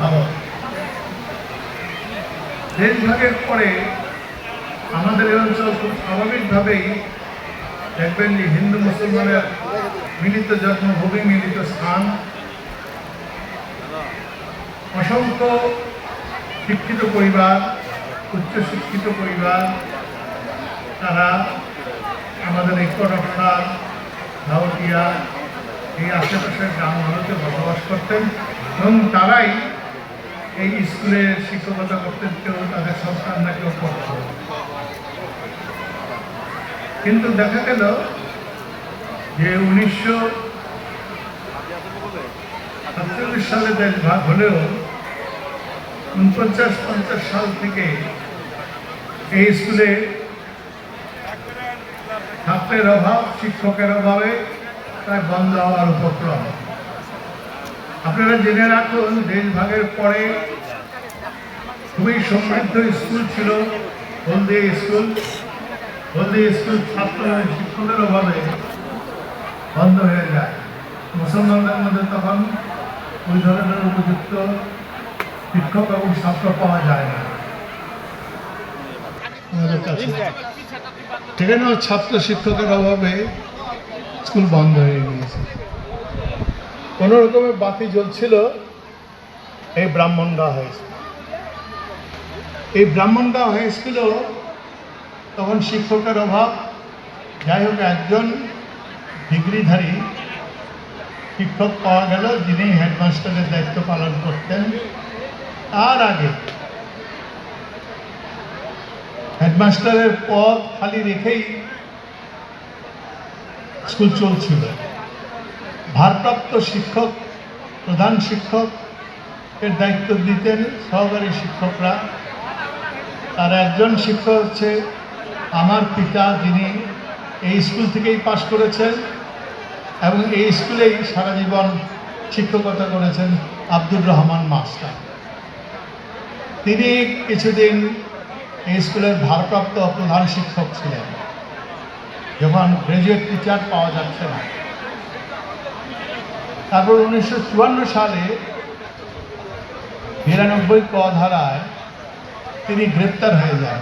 ভারত দেশ ভাগের পরে আমাদের এই অঞ্চল খুব স্বাভাবিকভাবেই দেখবেন যে হিন্দু, মুসলমানের মিলিত জন্মভূমি মিলিত স্থান। অসংখ্য শিক্ষিত পরিবার, উচ্চ শিক্ষিত পরিবার, তারা আমাদের এই কটকরা ধাউটিয়া, এই আশেপাশের গ্রামগুলোতে বসবাস করতেন এবং তারাই এই স্কুলে শিক্ষকতা করতেন কেউ তাদের সন্তানরা কেউ করত। কিন্তু দেখা গেল যে উনিশশো সাতচল্লিশ সালে দেশ ভাগ হলেও উনপঞ্চাশ, পঞ্চাশ সাল থেকে এই স্কুলে ছাত্রের অভাব, শিক্ষকের অভাবে প্রায় বন্ধ হওয়ার উপক্রম। আপনারা জেনে রাখুন, দেশ ভাগের পরে খুবই সমৃদ্ধ স্কুল ছিল হলদিয়া স্কুল। হলদিয়া স্কুল ছাত্র শিক্ষকের অভাবে বন্ধ হয়ে যায়। মুসলমানদের মধ্যে তখন ওই ধরনের উপযুক্ত শিক্ষক এবং ছাত্র পাওয়া যায় না। ছাত্র শিক্ষকের অভাবে স্কুল বন্ধ হয়ে গিয়েছে। কোনো রকমের বাতি জ্বলছিল, এই ব্রাহ্মণগাঁও হাই স্কুল এই ব্রাহ্মণগাঁও হাই স্কুলেও তখন শিক্ষকের অভাব। যাই হোক, একজন ডিগ্রিধারী শিক্ষক পাওয়া গেল, যিনি হেডমাস্টারের দায়িত্ব পালন করতেন। তার আগে হেডমাস্টারের পদ খালি রেখেই স্কুল চলছিল। ভারপ্রাপ্ত শিক্ষক, প্রধান শিক্ষক এর দায়িত্ব দিতেন সহকারী শিক্ষকরা। তার একজন শিক্ষক হচ্ছে আমার পিতা, যিনি এই স্কুল থেকেই পাশ করেছেন এবং এই স্কুলেই সারা জীবন শিক্ষকতা করেছেন আব্দুর রহমান মাস্টার। তিনি কিছুদিন এই স্কুলের ভারপ্রাপ্ত প্রধান শিক্ষক ছিলেন, যখন গ্রাজুয়েট টিচার পাওয়া যাচ্ছে না। তারপর উনিশশো চুয়ান্ন সালে বিরানব্বই ক ধারায় তিনি গ্রেপ্তার হয়ে যান।